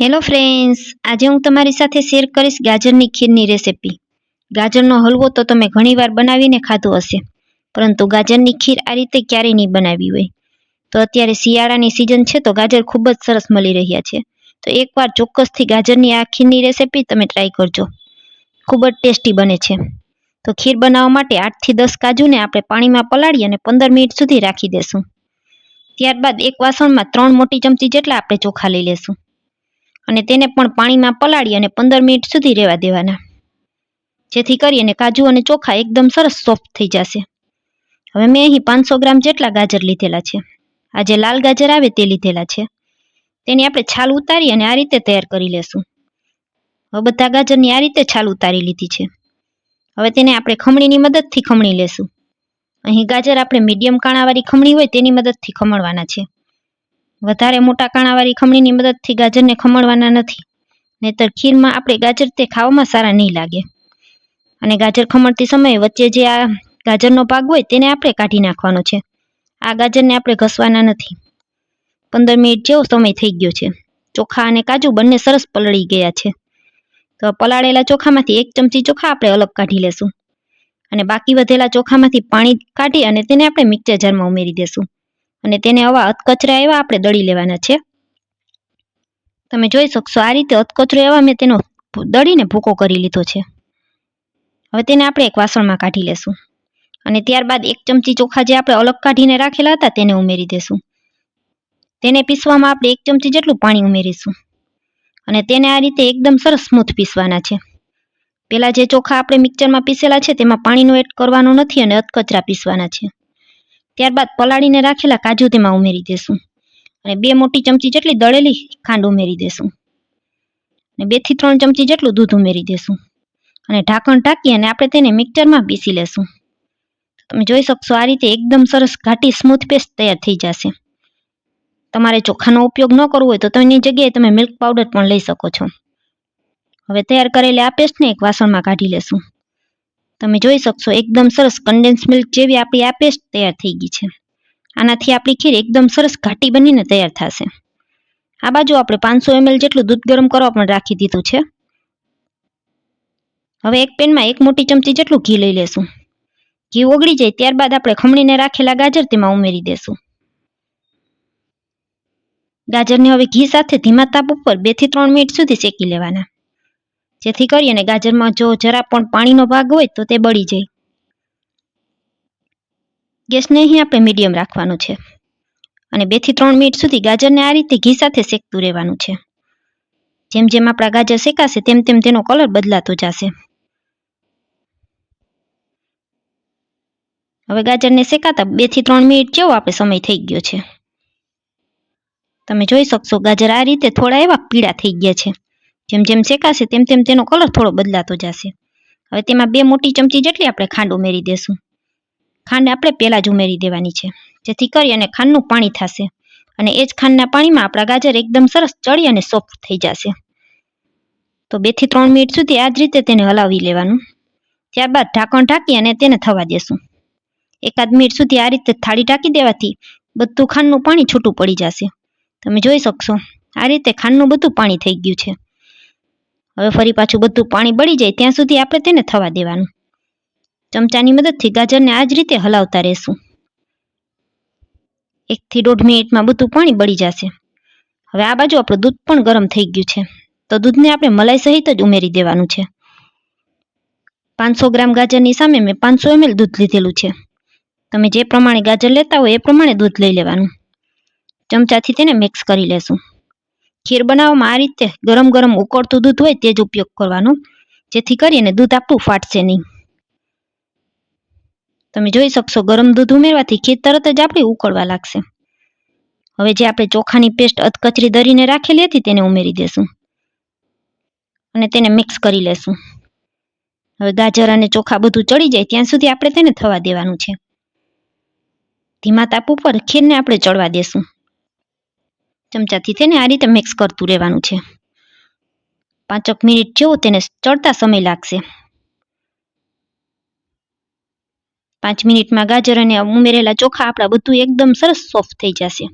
Hello friends આજે હું તમારી સાથે શેર કરીશ ગાજરની ખીરની રેસિપી ગાજરનો હલવો તો તમે ઘણીવાર બનાવીને ખાધો હશે, પરંતુ ગાજરની ખીર આ રીતે ક્યારેય નહીં બનાવી હોય. તો અત્યારે શિયાળાની સિઝન છે તો ગાજર ખૂબ જ સરસ મળી રહ્યા છે. તો એકવાર ચોક્કસથી ગાજરની આ ખીરની રેસિપી તમે ટ્રાય કરજો. ખૂબ જ ટેસ્ટી બને છે. તો ખીર બનાવવા માટે આઠથી દસ કાજુને આપણે પાણીમાં પલાળી અને પંદર મિનિટ સુધી રાખી દેશું. ત્યારબાદ એક વાસણમાં ત્રણ મોટી ચમચી જેટલા આપણે ચોખા લઈ લેશું. અને તેને પણ પાણીમાં પલાળી અને પંદર મિનિટ સુધી રહેવા દેવાના. જેથી કરી અને કાજુ અને ચોખા એકદમ સરસ સોફ્ટ થઈ જશે. હવે મેં અહીં પાંચસો ગ્રામ જેટલા ગાજર લીધેલા છે. આ જે લાલ ગાજર આવે તે લીધેલા છે. તેની આપણે છાલ ઉતારી અને આ રીતે તૈયાર કરી લેશું. હવે બધા ગાજરની આ રીતે છાલ ઉતારી લીધી છે. હવે તેને આપણે ખમણીની મદદથી ખમણી લેશું. અહીં ગાજર આપણે મીડિયમ કાણાવાળી ખમણી હોય તેની મદદથી ખમણવાના છે. વધારે મોટા કાણાવાળી ખમણીની મદદથી ગાજરને ખમણવાના નથી. નહીતર ખીરમાં આપણે ગાજર તે ખાવામાં સારા નહીં લાગે. અને ગાજર ખમણતી સમયે વચ્ચે જે આ ગાજરનો ભાગ હોય તેને આપણે કાઢી નાખવાનો છે. આ ગાજરને આપણે ઘસવાના નથી. પંદર મિનિટ જેવો સમય થઈ ગયો છે. ચોખા અને કાજુ બંને સરસ પલળી ગયા છે. તો પલાળેલા ચોખામાંથી એક ચમચી ચોખા આપણે અલગ કાઢી લેશું. અને બાકી વધેલા ચોખામાંથી પાણી કાઢી અને તેને આપણે મિક્સર જારમાં ઉમેરી દેશું. અને તેને આવા અધકચરા એવા આપણે દળી લેવાના છે. તમે જોઈ શકશો, આ રીતે અધકચરો એવા મેં તેનો દળીને ભૂકો કરી લીધો છે. હવે તેને આપણે એક વાસણમાં કાઢી લેશું. અને ત્યારબાદ એક ચમચી ચોખા જે આપણે અલગ કાઢીને રાખેલા હતા તેને ઉમેરી દેશું. તેને પીસવામાં આપણે એક ચમચી જેટલું પાણી ઉમેરીશું. અને તેને આ રીતે એકદમ સરસ સ્મૂથ પીસવાના છે. પહેલાં જે ચોખા આપણે મિક્સરમાં પીસેલા છે તેમાં પાણીનો એડ કરવાનું નથી અને અધકચરા પીસવાના છે. ત્યારબાદ પલાળીને રાખેલા કાજુ તેમાં ઉમેરી દેશું. અને બે મોટી ચમચી જેટલી દળેલી ખાંડ ઉમેરી દેશું. અને બેથી ત્રણ ચમચી જેટલું દૂધ ઉમેરી દેશું. અને ઢાંકણ ઢાંકી અને આપણે તેને મિક્સરમાં પીસી લેશું. તમે જોઈ શકશો આ રીતે એકદમ સરસ ઘાટી સ્મૂથ પેસ્ટ તૈયાર થઈ જશે. તમારે ચોખાનો ઉપયોગ ન કરવો હોય તો તેની જગ્યાએ તમે મિલ્ક પાવડર પણ લઈ શકો છો. હવે તૈયાર કરેલી આ પેસ્ટને એક વાસણમાં કાઢી લેશું. તમે જોઈ શકશો, એકદમ સરસ કન્ડેન્સ મિલ્ક જેવી આપણી આ પેસ્ટ તૈયાર થઈ ગઈ છે. આનાથી આપણી ખીર એકદમ સરસ ઘાટી બનીને તૈયાર થશે. આ બાજુ આપણે પાંચસો એમએલ જેટલું દૂધ ગરમ કરવા પણ રાખી દીધું છે. હવે એક પેનમાં એક મોટી ચમચી જેટલું ઘી લઈ લેશું. ઘી ઓગળી જાય ત્યારબાદ આપણે ખમણીને રાખેલા ગાજર તેમાં ઉમેરી દેશું. ગાજરને હવે ઘી સાથે ધીમા તાપ ઉપર બેથી ત્રણ મિનિટ સુધી શેકી લેવાના. જેથી કરી અને ગાજરમાં જો જરા પણ પાણીનો ભાગ હોય તો તે બળી જાય. ગેસને અહીં આપણે મીડિયમ રાખવાનો છે અને બેથી ત્રણ મિનિટ સુધી ગાજરને આ રીતે ઘી સાથે શેકતું રહેવાનું છે. જેમ જેમ આપણા ગાજર શેકાશે તેમ તેમ તેનો કલર બદલાતો જશે. હવે ગાજરને શેકાતા બેથી ત્રણ મિનિટ જેવો આપણે સમય થઈ ગયો છે. તમે જોઈ શકશો ગાજર આ રીતે થોડા એવા પીળા થઈ ગયા છે. જેમ જેમ શેકાશે તેમ તેમ તેનો કલર થોડો બદલાતો જશે. હવે તેમાં બે મોટી ચમચી જેટલી આપણે ખાંડ ઉમેરી દેશું. ખાંડ આપણે પહેલાં જ ઉમેરી દેવાની છે. જેથી કરી અને ખાંડનું પાણી થશે. અને એ જ ખાંડના પાણીમાં આપણા ગાજર એકદમ સરસ ચડી અને સોફ્ટ થઈ જશે. તો બેથી ત્રણ મિનિટ સુધી આ જ રીતે તેને હલાવી લેવાનું. ત્યારબાદ ઢાંકણ ઢાંકી અને તેને થવા દેશું. એકાદ મિનિટ સુધી આ રીતે થાળી ઢાંકી દેવાથી બધું ખાંડનું પાણી છૂટું પડી જશે. તમે જોઈ શકશો, આ રીતે ખાંડનું બધું પાણી થઈ ગયું છે. હવે ફરી પાછું બધું પાણી બળી જાય ત્યાં સુધી આપણે તેને થવા દેવાનું. ચમચાની મદદથી ગાજરને આ જ રીતે હલાવતા રહેશું. એકથી દોઢ મિનિટમાં બધું પાણી બળી જશે. હવે આ બાજુ આપણું દૂધ પણ ગરમ થઈ ગયું છે. તો દૂધને આપણે મલાઈ સહિત જ ઉમેરી દેવાનું છે. પાંચસો ગ્રામ ગાજરની સામે મેં પાંચસો એમએલ દૂધ લીધેલું છે. તમે જે પ્રમાણે ગાજર લેતા હોય એ પ્રમાણે દૂધ લઈ લેવાનું. ચમચાથી તેને મિક્સ કરી લેશું. ખીર બનાવવામાં આ રીતે ગરમ ગરમ ઉકળતું દૂધ હોય તે જ ઉપયોગ કરવાનો. જેથી કરીને દૂધ આપણું ફાટશે નહીં. તમે જોઈ શકશો ગરમ દૂધ ઉમેરવાથી ખીર તરત જ આપણી ઉકળવા લાગશે. હવે જે આપણે ચોખાની પેસ્ટ અધકચરી દરીને રાખેલી હતી તેને ઉમેરી દેશું. અને તેને મિક્સ કરી લેશું. હવે ગાજર અને ચોખા બધું ચડી જાય ત્યાં સુધી આપણે તેને થવા દેવાનું છે. ધીમા તાપ ઉપર ખીરને આપણે ચડવા દેશું. ચમચાથી તેને આ રીતે મિક્સ કરતું રહેવાનું છે. પાંચક મિનિટ જેવો તેને ચડતા સમય લાગશે. પાંચ મિનિટમાં ગાજર અને ઉમેરેલા ચોખા આપણા બધું એકદમ સરસ સોફ્ટ થઈ જશે.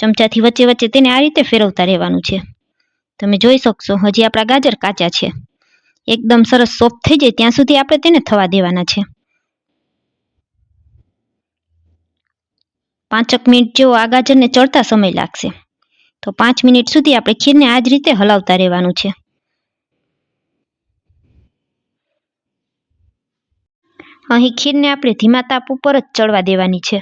ચમચાથી વચ્ચે વચ્ચે તેને આ રીતે ફેરવતા રહેવાનું છે. તમે જોઈ શકશો, હજી આપણા ગાજર કાચા છે. એકદમ સરસ સોફ્ટ થઈ જાય ત્યાં સુધી આપણે તેને થવા દેવાના છે. પાંચક મિનિટ જેવો આ ગાજરને ચડતા સમય લાગશે. તો પાંચ મિનિટ સુધી આપણે ખીરને આ જ રીતે હલાવતા રહેવાનું છે. અહીં ખીરને આપણે ધીમા તાપ ઉપર જ ચડવા દેવાની છે.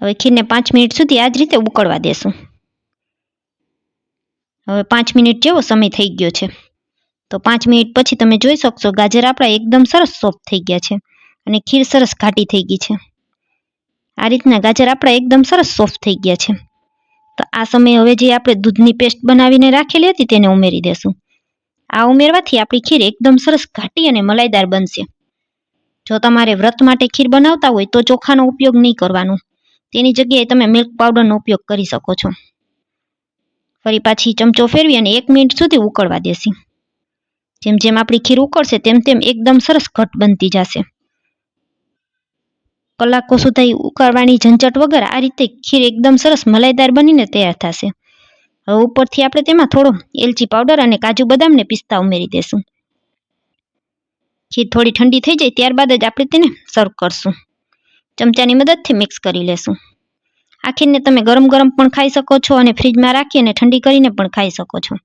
હવે ખીરને પાંચ મિનિટ સુધી આ જ રીતે ઉકળવા દેશું. હવે પાંચ મિનિટ જેવો સમય થઈ ગયો છે. તો પાંચ મિનિટ પછી તમે જોઈ શકશો ગાજર આપણા એકદમ સરસ સોફ્ટ થઈ ગયા છે અને ખીર સરસ ઘાટી થઈ ગઈ છે. આ રીતના ગાજર આપણા એકદમ સરસ સોફ્ટ થઈ ગયા છે. તો આ સમયે હવે જે આપણે દૂધની પેસ્ટ બનાવીને રાખેલી હતી તેને ઉમેરી દેશું. આ ઉમેરવાથી આપણી ખીર એકદમ સરસ ઘાટી અને મલાઈદાર બનશે. જો તમારે વ્રત માટે ખીર બનાવતા હોય તો ચોખાનો ઉપયોગ નહીં કરવાનો. તેની જગ્યાએ તમે મિલ્ક પાવડરનો ઉપયોગ કરી શકો છો. ફરી પાછી ચમચો ફેરવી અને એક મિનિટ સુધી ઉકળવા દેશી. જેમ જેમ આપણી ખીર ઉકળશે, તેમ તેમ એકદમ સરસ ઘટ બનતી જશે. કલાકો સુધી ઉકાળવાની ઝંઝટ વગર આ રીતે ખીર એકદમ સરસ મલાઈદાર બનીને તૈયાર થશે. હવે ઉપરથી આપણે તેમાં થોડો એલચી પાવડર અને કાજુ બદામને પિસ્તા ઉમેરી દેશું. ખીર થોડી ઠંડી થઈ જાય ત્યારબાદ જ આપણે તેને સર્વ કરશું. ચમચાની મદદથી મિક્સ કરી લેશું. આ ખીરને તમે ગરમ ગરમ પણ ખાઈ શકો છો અને ફ્રીજમાં રાખી અને ઠંડી કરીને પણ ખાઈ શકો છો.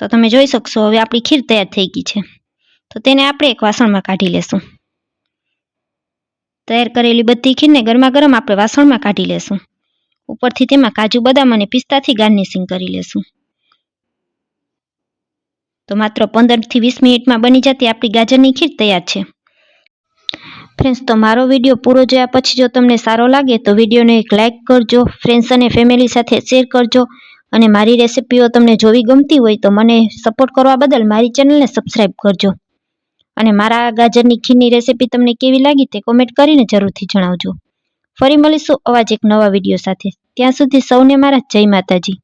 તો તમે જોઈ શકશો, હવે આપણી ખીર તૈયાર થઈ ગઈ છે. તો તેને આપણે એક વાસણમાં કાઢી લેશું. તૈયાર કરેલી બધી ખીરને ગરમા ગરમ આપણે વાસણમાં કાઢી લેશું. ઉપરથી તેમાં કાજુ, બદામ અને પિસ્તાથી ગાર્નિશિંગ કરી લેશું. તો માત્ર પંદરથી વીસ મિનિટમાં બની જતી આપણી ગાજરની ખીર તૈયાર છે. ફ્રેન્ડ્સ, તો મારો વીડિયો પૂરો જોયા પછી જો તમને સારો લાગે તો વિડીયોને એક લાઇક કરજો, ફ્રેન્ડ્સ અને ફેમિલી સાથે શેર કરજો. અને મારી રેસિપીઓ તમને જોવી ગમતી હોય તો મને સપોર્ટ કરવા બદલ મારી ચેનલને સબસ્ક્રાઈબ કરજો. અને મારા ગાજરની ખીરની રેસિપી તમને કેવી લાગી તે કોમેન્ટ કરીને જરૂરથી જણાવજો. ફરી મળીશું અવાજ એક નવા વીડિયો સાથે. ત્યાં સુધી સૌને મારા જય માતાજી.